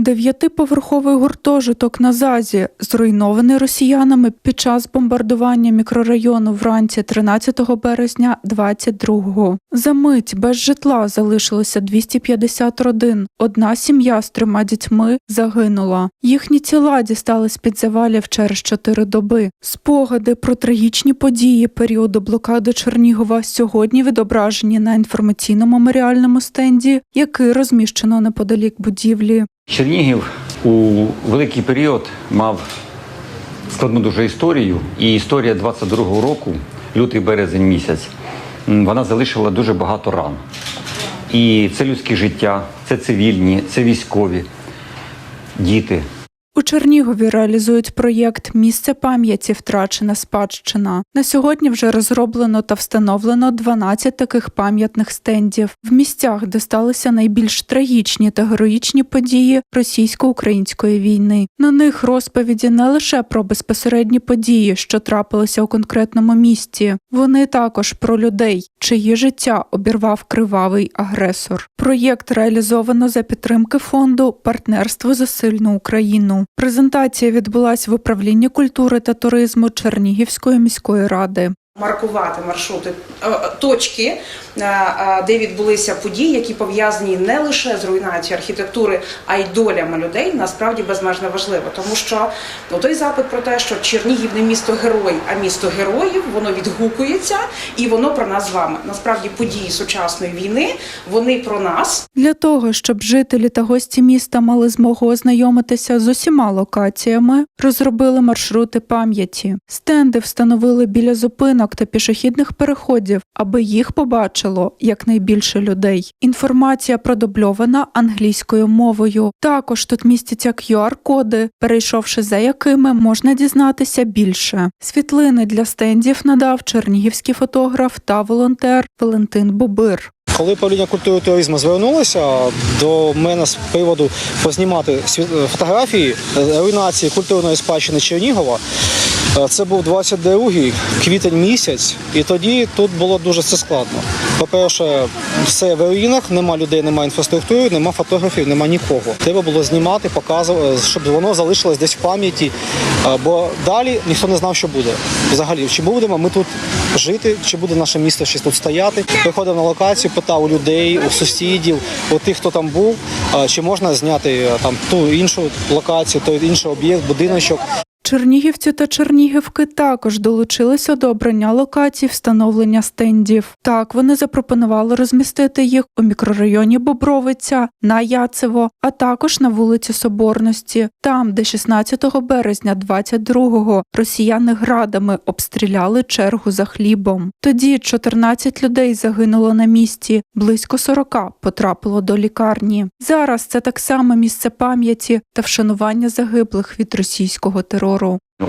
Дев'ятиповерховий гуртожиток на ЗАЗі, зруйнований росіянами під час бомбардування мікрорайону вранці 13 березня 22-го. За мить без житла залишилося 250 родин. Одна сім'я з трьома дітьми загинула. Їхні тіла дістали з-під завалів через чотири доби. Спогади про трагічні події періоду блокади Чернігова сьогодні відображені на інформаційно-меморіальному стенді, який розміщено неподалік будівлі. Чернігів у великий період мав складну дуже історію, і історія 22-го року, лютий березень місяць, вона залишила дуже багато ран. І це людське життя, це цивільні, це військові, діти. У Чернігові реалізують проєкт Місце пам'яті втрачена спадщина. На сьогодні вже розроблено та встановлено 12 таких пам'ятних стендів в місцях, де сталися найбільш трагічні та героїчні події російсько-української війни. На них розповіді не лише про безпосередні події, що трапилися у конкретному місті. Вони також про людей, чиї життя обірвав кривавий агресор. Проєкт реалізовано за підтримки фонду Партнерство за сильну Україну. Презентація відбулась в управлінні культури та туризму Чернігівської міської ради. Маркувати маршрути е, точки, е, е, де відбулися події, які пов'язані не лише з руйнацією архітектури, а й долями людей, насправді безмежно важливо, тому що ну, той запит про те, що Чернігів не місто герой, а місто героїв, воно відгукується і воно про нас з вами. Насправді події сучасної війни вони про нас. Для того, щоб жителі та гості міста мали змогу ознайомитися з усіма локаціями, розробили маршрути пам'яті. Стенди встановили біля зупинок та пішохідних переходів, аби їх побачило якнайбільше людей. Інформація продубльована англійською мовою. Також тут містяться QR-коди, перейшовши за якими можна дізнатися більше. Світлини для стендів надав чернігівський фотограф та волонтер Валентин Бобир. Коли управління культури і туризму звернулося до мене з приводу познімати фотографії е, руйнації культурної спадщини Чернігова, це був 22 квітень місяць, і тоді тут було дуже все складно. По-перше, все в руїнах, нема людей, нема інфраструктури, нема фотографів, нема нікого. Треба було знімати, показувати, щоб воно залишилось десь в пам'яті. е, Бо далі ніхто не знав, що буде. Взагалі, чи будемо ми тут жити, чи буде наше місто ще тут стояти. Приходив на локацію, питав у людей, у сусідів, у тих, хто там був, е, чи можна зняти е, там ту іншу локацію, той інший об'єкт, будиночок. Чернігівці та Чернігівки також долучилися до обрання локацій встановлення стендів. Так, вони запропонували розмістити їх у мікрорайоні Бобровиця, на Яцево, а також на вулиці Соборності, там, де 16 березня 22-го росіяни градами обстріляли чергу за хлібом. Тоді 14 людей загинуло на місці, близько 40 потрапило до лікарні. Зараз це так само місце пам'яті та вшанування загиблих від російського терору.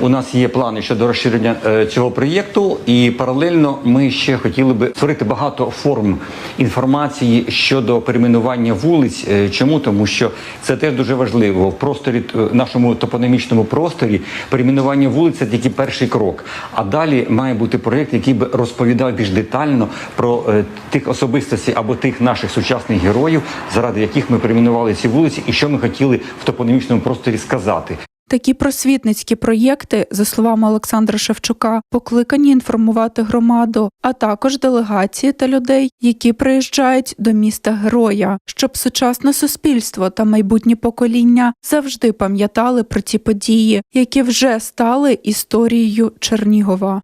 У нас є плани щодо розширення е, цього проєкту, і паралельно ми ще хотіли би створити багато форм інформації щодо перейменування вулиць. Е, Чому? Тому що це теж дуже важливо в просторі е, нашому топономічному просторі. Перейменування вулиць це тільки перший крок. А далі має бути проєкт, який би розповідав більш детально про тих особистостей або тих наших сучасних героїв, заради яких ми перейменували ці вулиці, і що ми хотіли в топономічному просторі сказати. Такі просвітницькі проєкти, за словами Олександра Шевчука, покликані інформувати громаду, а також делегації та людей, які приїжджають до міста героя, щоб сучасне суспільство та майбутні покоління завжди пам'ятали про ті події, які вже стали історією Чернігова.